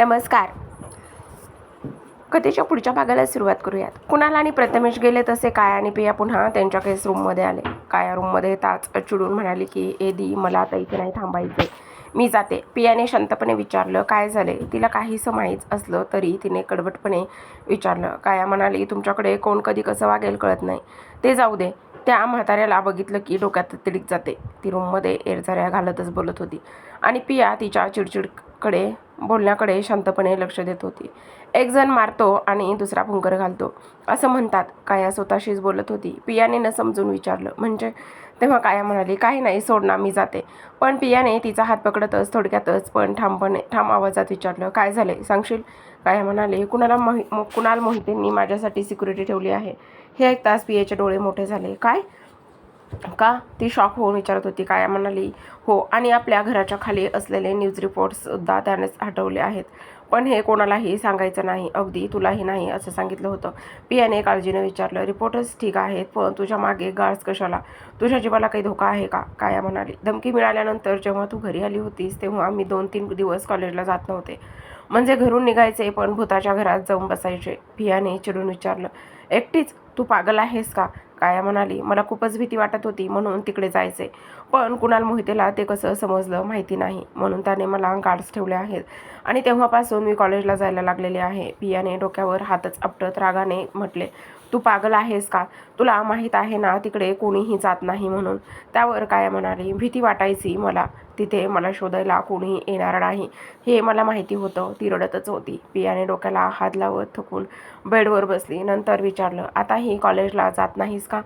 नमस्कार. कथेच्या पुढच्या भागाला सुरुवात करूयात. कुणाल आणि प्रथमेश गेले तसे काय? आणि पिया पुन्हा त्यांच्या केस रूममध्ये आले. काया रूममध्ये येताच चिडून म्हणाली की ए दी मला आता इथे नाही थांबायचे मी जाते. पियाने शांतपणे विचारलं काय झाले तिला काहीसं माहीत असलं तरी तिने कडवटपणे विचारलं. काया म्हणाली तुमच्याकडे कोण कधी कसं वागेल कळत नाही. ते जाऊ दे. त्या म्हाताऱ्याला बघितलं की डोक्यात तिडीक जाते. ती रूममध्ये एरझाऱ्या घालतच बोलत होती. आणि पिया तिच्या चिडचिडकडे बोलण्याकडे शांतपणे लक्ष देत होती. एक जण मारतो आणि दुसरा फुंकर घालतो. असं म्हणतात. काया स्वतःशीच बोलत होती. पियाने न समजून विचारलं. म्हणजे? तेव्हा काया म्हणाली काही नाही सोड ना मी जाते. पण पियाने तिचा हात पकडतच थोडक्यातच पण ठामपणे ठाम आवाजात विचारलं काय झाले सांगशील? काया म्हणाले कुणाला मोहि मो- कुणाल मोहितेंनी माझ्यासाठी सिक्युरिटी ठेवली आहे? हे ऐकताच पियाचे डोळे मोठे झाले. काय? का? ती शॉक होऊन विचारत होती काय म्हणाली हो आणि आपल्या घराच्या खाली असलेले न्यूज रिपोर्ट्ससुद्धा त्यानेच हटवले आहेत. पण हे कोणालाही सांगायचं नाही. अगदी तुलाही नाही असं सांगितलं होतं. पियाने काळजीने विचारलं. रिपोर्टर्स ठीक आहेत पण तुझ्या मागे गाळस कशाला? तुझ्या जीवाला काही धोका आहे का? काया म्हणाली. धमकी मिळाल्यानंतर जेव्हा तू घरी आली होतीस तेव्हा मी दोन तीन दिवस कॉलेजला जात नव्हते. म्हणजे घरून निघायचे पण भूताच्या घरात जाऊन बसायचे. पियाने चिडून विचारलं. एकटीच? तू पागल आहेस का? काया म्हणाली? मला खूपच भीती वाटत होती म्हणून तिकडे जायचे. पण कुणाल मोहितेला ते कसं समजलं माहिती नाही. म्हणून त्याने मला गार्ड्स ठेवले आहेत. आणि तेव्हापासून मी कॉलेजला जायला लागलेले आहे. पियाने डोक्यावर हातच आपटत रागाने म्हटले. तू पागल आहेस का? तुला माहीत आहे ना तिकडे कोणीही जात नाही म्हणून. त्यावर काय म्हणाली? भीती वाटायची मला. तिथे मला शोधायला कोणीही येणार नाही. हे मला माहिती होतं. ती रडतच होती. पियाने डोक्याला हात लावत थकून बेडवर बसली. नंतर विचारलं आता ही कॉलेजला जात नाहीस का?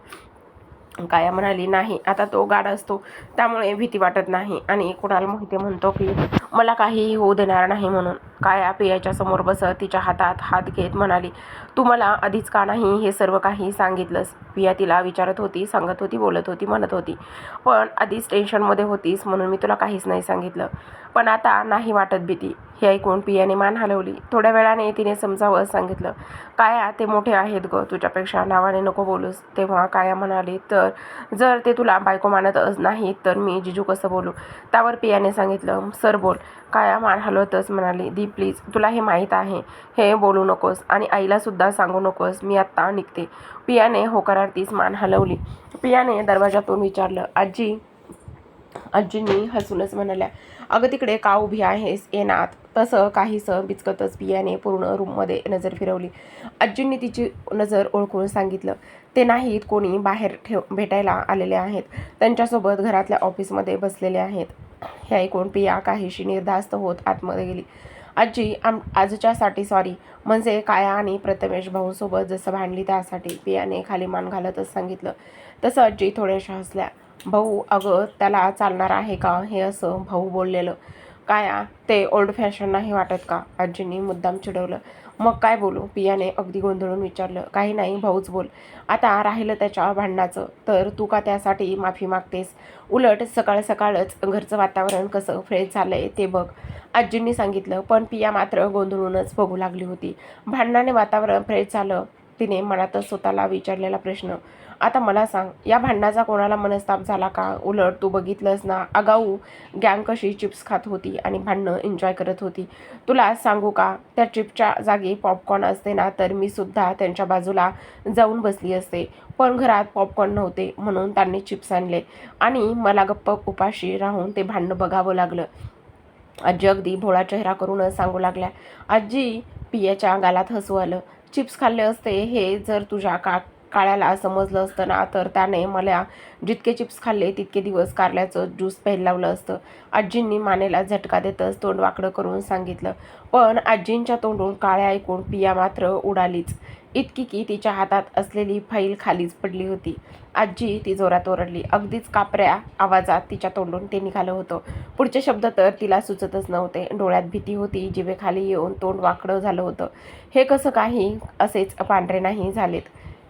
काया म्हणाली नाही आता तो गाड असतो त्यामुळे भीती वाटत नाही. आणि कुणाल मोहिते म्हणतो की मला काहीही होऊ देणार नाही म्हणून. काया पियाच्या समोर बसत तिच्या हातात हात घेत म्हणाली तू मला आधीच का नाही हे सर्व काही सांगितलंस? पिया तिला विचारत होती सांगत होती बोलत होती म्हणत होती. पण आधीच टेन्शनमध्ये होतीस म्हणून मी तुला काहीच नाही सांगितलं. पण आता नाही वाटत भीती. हे ऐकून पियाने मान हलवली. थोड्या वेळाने तिने समजावं सांगितलं काया ते मोठे आहेत ग. तुझ्यापेक्षा नावाने नको बोलूस. तेव्हा काया म्हणाली तर जर ते तुला बायको मानत नाहीत तर मी जिजू कसं बोलू? त्यावर पियाने सांगितलं सर बोल. काया मान हलवतच म्हणाली दी प्लीज तुला हे माहीत आहे. हे बोलू नकोस आणि आईला सुद्धा सांगू नकोस. मी आत्ता निघते. पियाने होकारार्थीच मान हलवली. पियाने दरवाजातून विचारलं आजी आजींनी हसूनच म्हणाल्या अगं तिकडे का उभी आहेस? येनात तसं काहीसं बिचकतच पियाने पूर्ण रूममध्ये नजर फिरवली. आजींनी तिची नजर ओळखून सांगितलं ते नाहीत कोणी बाहेर ठेव भेटायला आलेले आहेत. त्यांच्यासोबत घरातल्या ऑफिसमध्ये बसलेले आहेत. हे ऐकून पिया काहीशी निर्धास्त होत आतमध्ये गेली. आजी आम आजच्यासाठी सॉरी म्हणजे काया आणि प्रथमेश भाऊसोबत जसं भांडली त्यासाठी पियाने खाली मान घालतच सांगितलं. तसं आजी थोड्याशा हसल्या. भाऊ अगं त्याला चालणार आहे का? हे असं भाऊ बोललेलं. काया ते ओल्ड फॅशन नाही वाटत का? आजींनी मुद्दाम चिडवलं. मग काय बोलू? पियाने अगदी गोंधळून विचारलं काही नाही भाऊच बोल. आता राहिलं त्याच्या भांडणाचं. तर तू का त्यासाठी माफी मागतेस? उलट सकाळ सकाळच घरचं वातावरण कसं फ्रेश झालं आहे ते बघ. आजींनी सांगितलं पण पिया मात्र गोंधळूनच बघू लागली होती. भांडणाने वातावरण फ्रेश झालं. तिने मनातच स्वतःला विचारलेला प्रश्न आता मला सांग या भांडणाचा कोणाला मनस्ताप झाला का? उलट तू बघितलंस ना आगाऊ गँग कशी चिप्स खात होती आणि भांडणं एन्जॉय करत होती. तुला सांगू का? त्या चिप्सच्या जागी पॉपकॉर्न असते ना तर मी सुद्धा त्यांच्या बाजूला जाऊन बसली असते. पण घरात पॉपकॉर्न नव्हते म्हणून त्यांनी चिप्स आणले. आणि मला गप्प उपाशी राहून ते भांडणं बघावं लागलं. आजी अगदी भोळा चेहरा करूनच सांगू लागल्या. आजी पियाच्या गालात हसू आलं. चिप्स खाल्ले असते हे जर तुझ्या का काळ्याला समजलं असतं ना तर त्याने मला जितके चिप्स खाल्ले तितके दिवस कारल्याचं ज्यूस प्यायला लावलं असतं. आजींनी मानेला झटका देतच तोंड वाकडं करून सांगितलं. पण आजींच्या तोंडून काळ्या ऐकून पिया मात्र उडालीच. इतकी की तिच्या हातात असलेली फाईल खालीच पडली होती. आजी ती जोरात ओरडली. अगदीच कापऱ्या आवाजात तिच्या तोंडून ते निघालं होतं. पुढचे शब्द तर तिला सुचतच नव्हते. डोळ्यात भीती होती. जिवेखाली येऊन तोंड वाकडं झालं होतं. हे कसं काही असेच पांढरे नाही झालेत.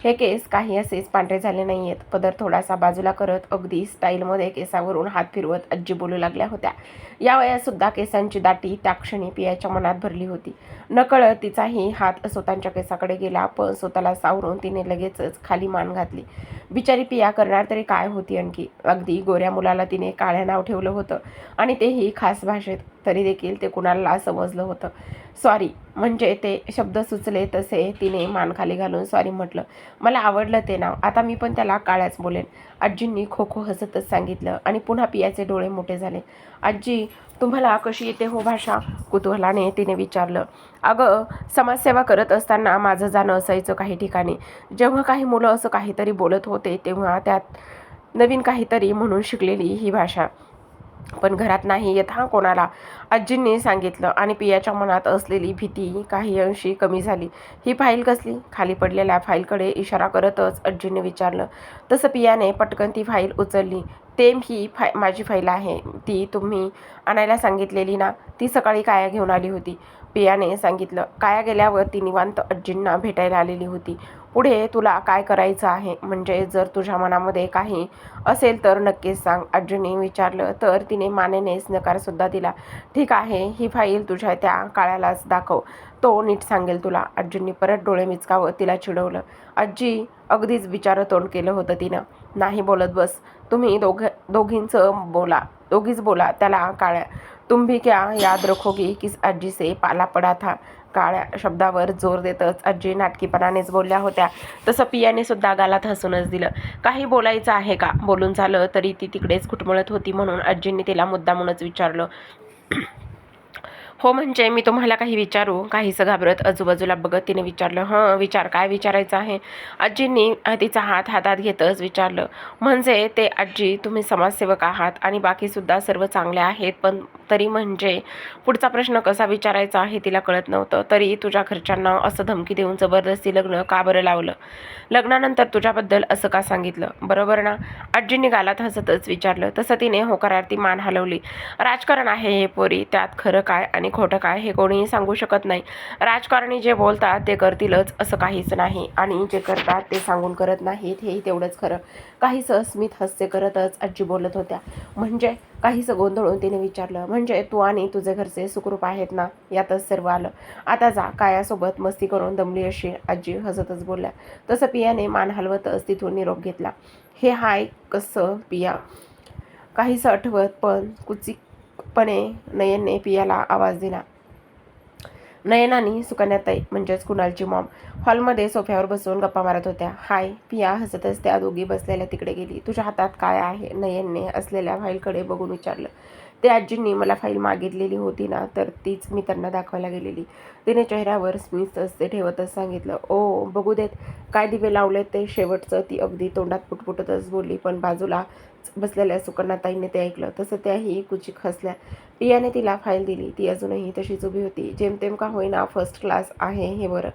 हे केस काही असेच पांढरे झाले नाही आहेत पदर थोडासा बाजूला करत अगदी स्टाईलमध्ये केसावरून हात फिरवत आजी बोलू लागल्या होत्या. या वयातसुद्धा केसांची दाटी त्या क्षणी पियाच्या मनात भरली होती. नकळत तिचाही हात स्वतःच्या केसाकडे गेला पण स्वतःला सावरून तिने लगेचच खाली मान घातली. बिचारी पिया करणार तरी काय होती आणखी? अगदी गोऱ्या मुलाला तिने काळ्या नाव ठेवलं होतं. आणि तेही खास भाषेत तरी देखील ते कुणाला समजलं होतं. सॉरी म्हणजे ते शब्द सुचले तसे तिने मान खाली घालून सॉरी म्हटलं. मला आवडलं ते नाव. आता मी पण त्याला काळ्याच बोलेन. आजींनी खो खो हसतच सांगितलं आणि पुन्हा पियाचे डोळे मोठे झाले. आजी तुम्हाला कशी येते हो भाषा? कुतूहलाने तिने विचारलं. अगं समाजसेवा करत असताना माझं जाणं असायचं काही ठिकाणी. जेव्हा काही मुलं असं काहीतरी बोलत होते तेव्हा त्यात नवीन काहीतरी म्हणून शिकलेली ही भाषा. पण घरात नाही येत हा कोणाला. आजींनी सांगितलं आणि पियाच्या मनात असलेली भीती काही अंशी कमी झाली. ही फाईल कसली? खाली पडलेल्या फाईलकडे इशारा करतच आजीने विचारलं. तसं पियाने पटकन ती फाईल उचलली. तेम ही फाय माझी फाईल आहे. ती तुम्ही आणायला सांगितलेली ना? ती सकाळी काया घेऊन आली होती? पियाने सांगितलं. काया गेल्यावर ती निवांत आजींना भेटायला आलेली होती. पुढे तुला काय करायचं आहे? म्हणजे जर तुझ्या मनामध्ये काही असेल तर नक्कीच सांग आजीने विचारलं. तर तिने मानेनेच नकारसुद्धा दिला. ठीक आहे ही फाईल तुझ्या त्या काळ्यालाच दाखव. तो नीट सांगेल तुला आजींनी परत डोळे मिचकावं तिला चिडवलं. आजी अगदीच विचार तोंड केलं होतं तिनं. नाही बोलत बस. तुम्ही दोघ दोघींचं बोला. दोघीच बोला त्याला काळ्या तुम भी क्या याद रखोगी की आजी से पाला पडा था? काळ्या शब्दावर जोर देतच आजी नाटकीपणानेच बोलल्या होत्या. तसं पियाने सुद्धा गालात हसूनच दिलं. काही बोलायचं आहे का? बोलून झालं तरी ती तिकडेच खुटमळत होती म्हणून आजींनी तिला मुद्दामूनच विचारलं. हो म्हणजे मी तुम्हाला काही विचारू काहीसं घाबरत आजूबाजूला बघत तिने विचारलं हं विचार काय विचारायचं आहे? आजींनी तिचा हात हातात घेतच विचारलं म्हणजे ते आजी तुम्ही समाजसेवक आहात आणि बाकीसुद्धा सर्व चांगले आहेत पण तरी म्हणजे पुढचा प्रश्न कसा विचारायचा आहे तिला कळत नव्हतं. तरी तुझ्या घरच्यांना असं धमकी देऊन जबरदस्ती लग्न का बरं लावलं? लग्नानंतर तुझ्याबद्दल असं का सांगितलं? बरोबर ना. आजींनी गालात हसतच विचारलं. तसं तिने होकारार्थी मान हलवली. राजकारण आहे हे पोरी त्यात खरं काय आणि खोटं काय हे कोणीही सांगू शकत नाही. राजकारणी जे बोलतात ते करतीलच असं काहीच नाही. आणि जे करतात ते सांगून करत नाहीत हेही तेवढंच खरं. काहीसं स्मित हस्य करतच आजी बोलत होत्या. म्हणजे काहीसं गोंधळून तिने विचारलं म्हणजे तू आणि तुझे घरचे सुखरूप आहेत ना? यातच सर्व आलं. आता जा कायासोबत मस्ती करून दमली अशी आजी हसतच बोलल्या. तसं पियाने मान हलवतच तिथून निरोप घेतला. हे हाय कसं पिया? काहीसं आठवत पण कुचिक पणे नयनने पियाला आवाज दिला. नयनानी सुकन्याताई म्हणजेच कुणालची मॉम हॉलमध्ये सोफ्यावर बसून गप्पा मारत होत्या. हाय पिया हसतच त्या दोघी बसलेल्या तिकडे गेली. तुझ्या हातात काय आहे? नयनने असलेल्या फाईलकडे बघून विचारलं. ते आजींनी मला फाईल मागितलेली होती ना तर तीच मी त्यांना दाखवायला गेलेली. तिने चेहऱ्यावर स्मित असते ठेवतच सांगितलं ओ बघू देत काय दिवे लावले ते? शेवटचं ती अगदी तोंडात पुटपुटतच बोलली पण बाजूला बसलेल्या सुकन्याताईने ते ऐकलं. तसं त्याही कुचिक हसल्या. पियाने तिला फाईल दिली. ती अजूनही तशीच उभी होती. जेमतेम का होईना फर्स्ट क्लास आहे हे बरं.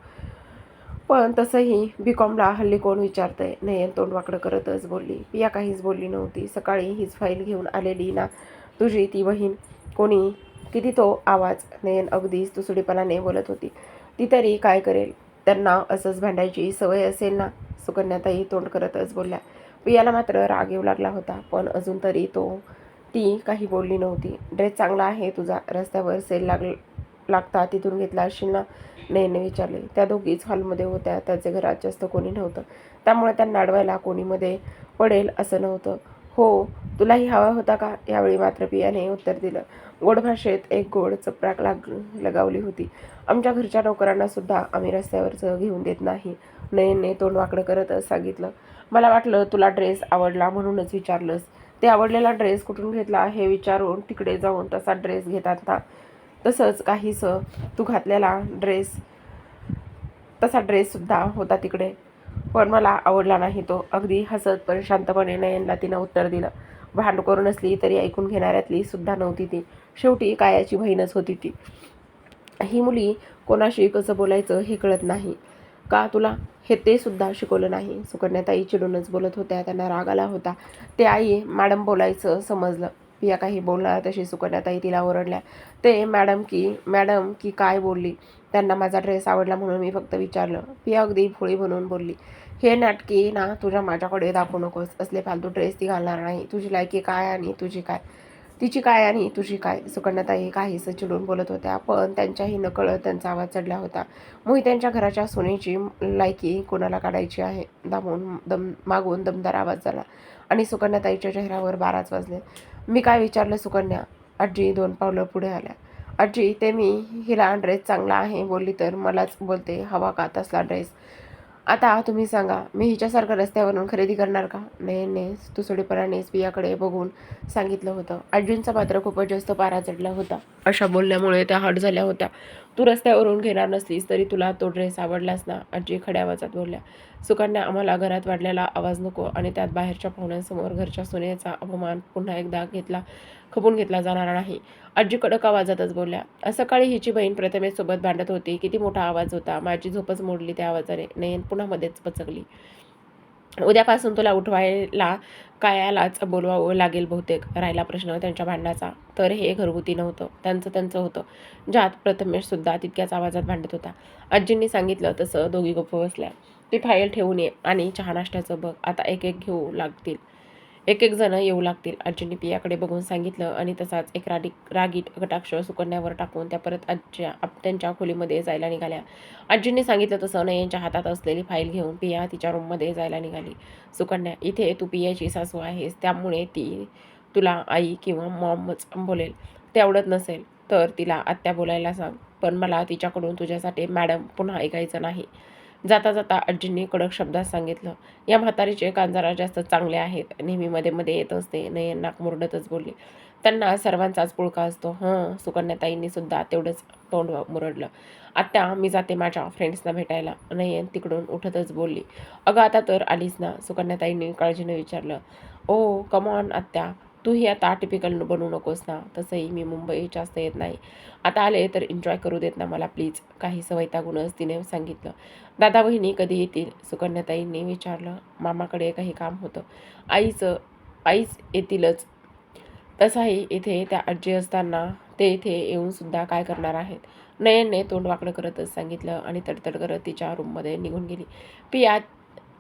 पण तसंही बी कॉमला हल्ली कोण विचारतंय? नयन तोंडवाकडं करतच बोलली. पिया काहीच बोलली नव्हती. सकाळी हीच फाईल घेऊन आलेली ना. तुझी ती बहीण कोणी? किती तो आवाज नयन अगदीच तुसडीपणाने बोलत होती. ती तरी काय करेल? त्यांना असंच भांडायची सवय असेल ना? सुकन्याताई तोंड करतच बोलल्या. पियाला मात्र राग येऊ लागला होता पण अजून तरी तो ती काही बोलली नव्हती. ड्रेस चांगला आहे तुझा. रस्त्यावर सेल लाग लागता तिथून घेतला असेल ना? नयनने विचारले. त्या दोघीच हॉलमध्ये होत्या. त्याचे घरात जास्त कोणी नव्हतं. त्यामुळे त्यांना अडवायला कोणीमध्ये पडेल असं नव्हतं. हो तुलाही हवा होता का? यावेळी मात्र पियाने उत्तर दिलं. गोड भाषेत एक गोड चपराक लाग लगावली होती. आमच्या घरच्या नोकरांना सुद्धा आम्ही रस्त्यावरचं घेऊन देत नाही. नयनने तोंड वाकडं करत सांगितलं मला वाटलं तुला ड्रेस आवडला म्हणूनच विचारलंस. ते आवडलेला ड्रेस कुठून घेतला हे विचारून तिकडे जाऊन तसा ड्रेस घेतात ना? तसंच काहीसं तू घातलेला ड्रेस तसा ड्रेससुद्धा होता तिकडे. पण मला आवडला नाही तो. अगदी हसत पण शांतपणे नयनला तिनं उत्तर दिलं भांड करून असली तरी ऐकून घेणाऱ्यातली सुद्धा नव्हती ती. शेवटी कायाची बहीणच होती ती. ही मुली कोणाशी कसं बोलायचं हे कळत नाही. का तुला? हे ते सुद्धा शिकवलं नाही. सुकन्याताई चिडूनच बोलत होत्या. त्यांना राग आला होता. ते आई मॅडम बोलायचं समजलं. पिया काही बोलणार तशी सुकन्याताई तिला ओरडल्या. ते मॅडम की मॅडम की काय बोलली? त्यांना माझा ड्रेस आवडला म्हणून मी फक्त विचारलं. पिया अगदी भोळी बनवून बोलली. हे नाटकी ना तुझ्या माझ्याकडे दाखवू नकोस. असले फालतू ड्रेस ती घालणार नाही. तुझी लायकी काय आणि तुझी काय? तिची काय आणि तुझी काय? सुकन्याताई काहीसं चिडून बोलत होत्या पण त्यांच्याही नकळत त्यांचा आवाज चढला होता. मोहित त्यांच्या घराच्या सोनेची लायकी कोणाला काढायची आहे? दामून दम मागून दमदार आवाज झाला. आणि सुकन्याताईच्या चेहऱ्यावर बाराच वाजले. मी काय विचारलं सुकन्या? आजी दोन पावलं पुढे आल्या. आजी ते मी हिला ड्रेस चांगला आहे बोलली तर मलाच बोलते. हवा का तसला ड्रेस आता तुम्ही सांगा मी हिच्यासारखं रस्त्यावरून खरेदी करणार का? नेस तू सोडेपणानेच पियाकडे बघून सांगितलं होतं. अर्जुनचा मात्र खूपच जास्त पारा चढला होता. अशा बोलण्यामुळे त्या हट झाल्या होत्या. तू रस्त्यावरून घेणार नसलीस तरी तुला तो ड्रेस आवडलास ना आजी खड्या आवाजात बोलल्या. सुकन्या आम्हाला घरात वाढलेला आवाज नको आणि त्यात बाहेरच्या पाहुण्यांसमोर घरच्या सुनेचा अपमान पुन्हा एकदा घेतला खपून घेतला जाणार नाही. आजी कडक आवाजातच बोलल्या सकाळी हिची बहीण प्रथमेशसोबत भांडत होती. किती मोठा आवाज होता. माझी झोपच मोडली त्या आवाजाने. नयन पुन्हा मध्येच पचकली. उद्यापासून तुला उठवायला कायालाच बोलवावं लागेल बहुतेक राहिला प्रश्न त्यांच्या भांडणाचा. तर हे घरगुती नव्हतं. त्यांचं त्यांचं होतं. ज्यात प्रथमेश सुद्धा तितक्याच आवाजात भांडत होता. आजींनी सांगितलं तसं दोघी गप्प बसल्या. ती फाईल ठेवून ये आणि चहा नाश्त्याचं बघ. आता एक एक घेऊ लागतील. एक एक जण येऊ लागतील. आजींनी पियाकडे बघून सांगितलं आणि तसाच एक राडी रागीट कटाक्ष सुकन्यावर टाकून त्या परत आजच्या आप त्यांच्या खोलीमध्ये जायला निघाल्या. आजींनी सांगितलं तसं नयनच्या हातात असलेली फाईल घेऊन पिया तिच्या रूममध्ये जायला निघाली. सुकन्या इथे तू पियाची सासू आहेस. त्यामुळे ती तुला आई किंवा मॉमच बोलेल. ते आवडत नसेल तर तिला आत्या बोलायला सांग. पण मला तिच्याकडून तुझ्यासाठी मॅडम पुन्हा ऐकायचं नाही. जाता जाता आजींनी कडक शब्दात सांगितलं. या म्हातारीचे कांजारा जास्त चांगले आहेत. नेहमी मध्ये मध्ये येत असते. नयन नाक मुरडतच बोलली. त्यांना सर्वांचाच पुळका असतो. हं सुकन्याताईंनी सुद्धा तेवढंच तोंड मुरडलं. आत्या मी जाते माझ्या फ्रेंड्सना भेटायला. नयन तिकडून उठतच बोलली. अगं आता तर आलीच ना? सुकन्याताईंनी काळजीनं विचारलं. ओ कमॉन आत्या. तूही आता टिपिकल बनवू नकोस ना. तसंही मी मुंबई जास्त येत नाही. आता आले तर एन्जॉय करू देत ना मला प्लीज काही वैतागूनच तिने सांगितलं. दादा बहिणी कधी येतील? सुकन्याताईंनी विचारलं. मामाकडे काही काम होतं. आईचं आईच येतीलच. तसाही इथे त्या आजी असताना ते इथे येऊनसुद्धा काय करणार आहेत? नयनने तोंड वाकडं करतच सांगितलं आणि तडतड करत तिच्या रूममध्ये निघून गेली. पिया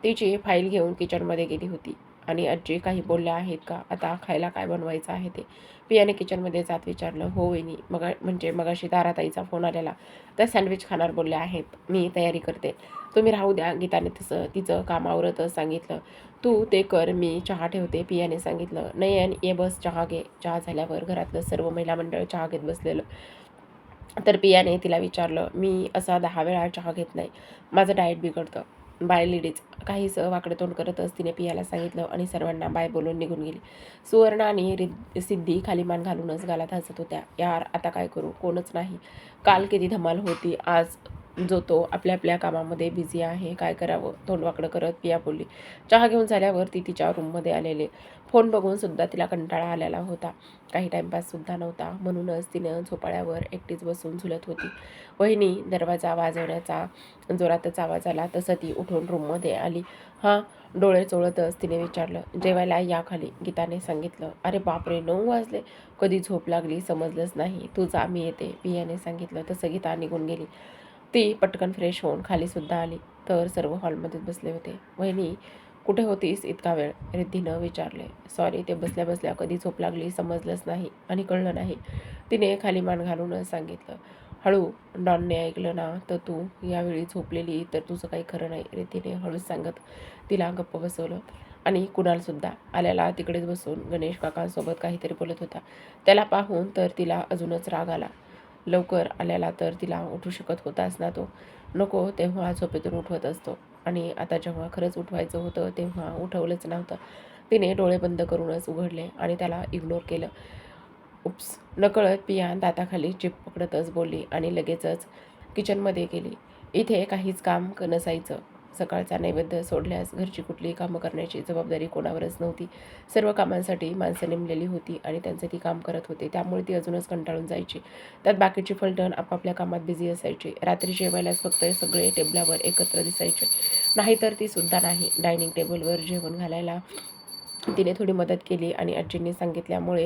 तिची फाईल घेऊन किचनमध्ये गेली होती. आणि आजी काही बोलल्या आहेत का? आता खायला काय बनवायचं आहे ते? पियाने किचनमध्ये जात विचारलं. हो वहिनी. मगा म्हणजे मगाशी दाराताईचा फोन आलेला. तर सँडविच खाणार बोलले आहेत. मी तयारी करते. तुम्ही राहू द्या. गीताने तसं तिचं कामावरतच सांगितलं. तू ते कर. मी चहा ठेवते पियाने सांगितलं. नयन ये बस चहा घे. चहा झाल्यावर घरातलं सर्व महिला मंडळ चहा घेत बसलेलं. तर पियाने तिला विचारलं. मी असा दहा वेळा चहा घेत नाही. माझं डाएट बिघडतं. Bye ladies. काहीच वाकडे तोंड करतच तिने पियाला सांगितलं आणि सर्वांना बाय बोलून निघून गेली. सुवर्ण आणि सिद्धी खाली मान घालूनच गालात हसत होत्या. यार आता काय करू? कोणच नाही. काल किती धमाल होती. आज जो तो आपल्या आपल्या कामामध्ये बिझी आहे काय करावं? तोंडवाकडं करत पिया बोलली. चहा घेऊन झाल्यावर ती तिच्या रूममध्ये आलेले. फोन बघून सुद्धा तिला कंटाळा आलेला होता. काही टाईमपाससुद्धा नव्हता. म्हणूनच तिनं झोपाळ्यावर एकटीच बसून झुलत होती. वहिनी दरवाजा वाजवण्याचा जोरातच आवाज आला तसं ती उठून रूममध्ये आली. हां डोळे चोळतच तिने विचारलं जेवायला या खाली. गीताने सांगितलं अरे बापरे नऊ वाजले. कधी झोप लागली समजलंच नाही. तू जा मी येते. पियाने सांगितलं तसं गीता निघून गेली. ती पटकन फ्रेश होऊन खालीसुद्धा आली. तर सर्व हॉलमध्येच बसले होते. वहिनी कुठे होतीस? इतका वेळ. रिद्धीनं विचारले. सॉरी ते बसल्या बसल्या कधी झोप लागली समजलंच नाही आणि कळलं नाही. तिने खाली मान घालूनच सांगितलं. हळू डॉनने ऐकलं ना? तर तू यावेळी झोपलेली तर तुझं काही खरं नाही रिद्धीने हळूच सांगत तिला गप्प बसवलं. आणि कुणालसुद्धा आल्याला तिकडेच बसून गणेश काकांसोबत काहीतरी बोलत होता. त्याला पाहून तर तिला अजूनच राग आला. लवकर आल्याला तर तिला उठू शकत होताच ना तो. नको तेव्हा झोपेतून उठवत असतो. आणि आता जेव्हा खरंच उठवायचं होतं तेव्हा उठवलंच नव्हतं. तिने डोळे बंद करूनच उघडले आणि त्याला इग्नोर केलं. उप्स नकळत पिया दाताखाली चिप पकडतच बोलली आणि लगेचच किचनमध्ये गेली. इथे काहीच काम नसायचं. सकाळचा नैवेद्य सोडल्यास घरची कुठलीही कामं करण्याची जबाबदारी कोणावरच नव्हती. सर्व कामांसाठी माणसं नेमलेली होती आणि त्यांचे ती काम करत होते. त्यामुळे ती अजूनच कंटाळून जायची. त्यात बाकीची फलटण आपापल्या कामात बिझी असायची. रात्री जेवायलाच फक्त सगळे टेबलावर एकत्र दिसायचे. नाहीतर ती सुद्धा नाही. डायनिंग टेबलवर जेवण घालायला तिने थोडी मदत केली आणि आजींनी सांगितल्यामुळे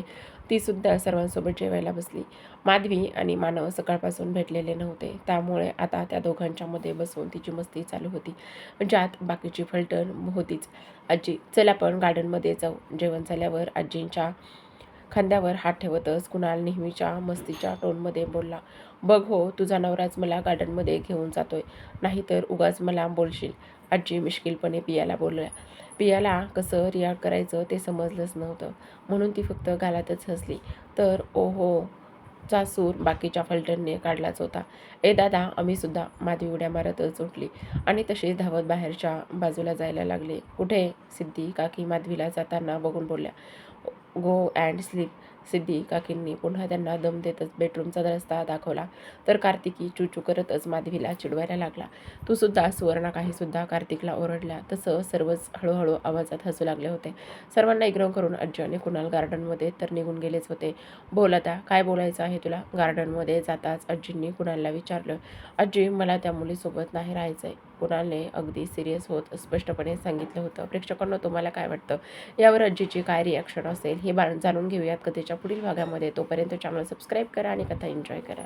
तीसुद्धा सर्वांसोबत जेवायला बसली. माधवी आणि मानव सकाळपासून भेटलेले नव्हते. त्यामुळे आता त्या दोघांच्यामध्ये बसून तिची मस्ती चालू होती. ज्यात बाकीची फलटण होतीच. आजी चल आपण गार्डनमध्ये जाऊ. जेवण झाल्यावर आजींच्या खांद्यावर हात ठेवतच कुणाल नेहमीच्या मस्तीच्या टोनमध्ये बोलला बघ हो तुझा नवराच मला गार्डनमध्ये घेऊन जातोय. नाहीतर उगाच मला बोलशील. आजी मिश्किलपणे पियाला बोलल्या. पियाला कसं रिॲक्ट करायचं ते समजलंच नव्हतं. म्हणून ती फक्त गालातच हसली. तर ओहो चा सूर बाकीच्या फलटणने काढलाच होता. ए दादा आम्ही सुद्धा माधवी उड्या मारतच उठली आणि तशीच धावत बाहेरच्या बाजूला जायला लागले. कुठे? सिद्धी काकी माधवीला जाताना बघून बोलल्या. Go and sleep. सिद्धी काकींनी पुन्हा त्यांना दम देतच बेडरूमचा रस्ता दाखवला. तर कार्तिकी चूचू करतच माधवीला चिडवायला लागला. तू सुद्धा सुवर्णा काही सुद्धा कार्तिकला ओरडल्या तसं सर्वच हळूहळू आवाजात हसू लागले होते. सर्वांना इग्नोर करून आजी आणि कुणाल गार्डनमध्ये तर निघून गेलेच होते. बोल आता काय बोलायचं आहे तुला? गार्डनमध्ये जाताच आजींनी कुणालला विचारलं. आजी मला त्या मुलीसोबत नाही राहायचं आहे कुणालने अगदी सिरियस होत स्पष्टपणे सांगितलं होतं. प्रेक्षकांना तुम्हाला काय वाटतं? यावर अज्जीची काय रिॲक्शन असेल? हे बा- जाणून घेऊयात. कथेच्या पुढील भागामध्ये. तोपर्यंत चॅनल सबस्क्राईब करा आणि कथा एन्जॉय करा.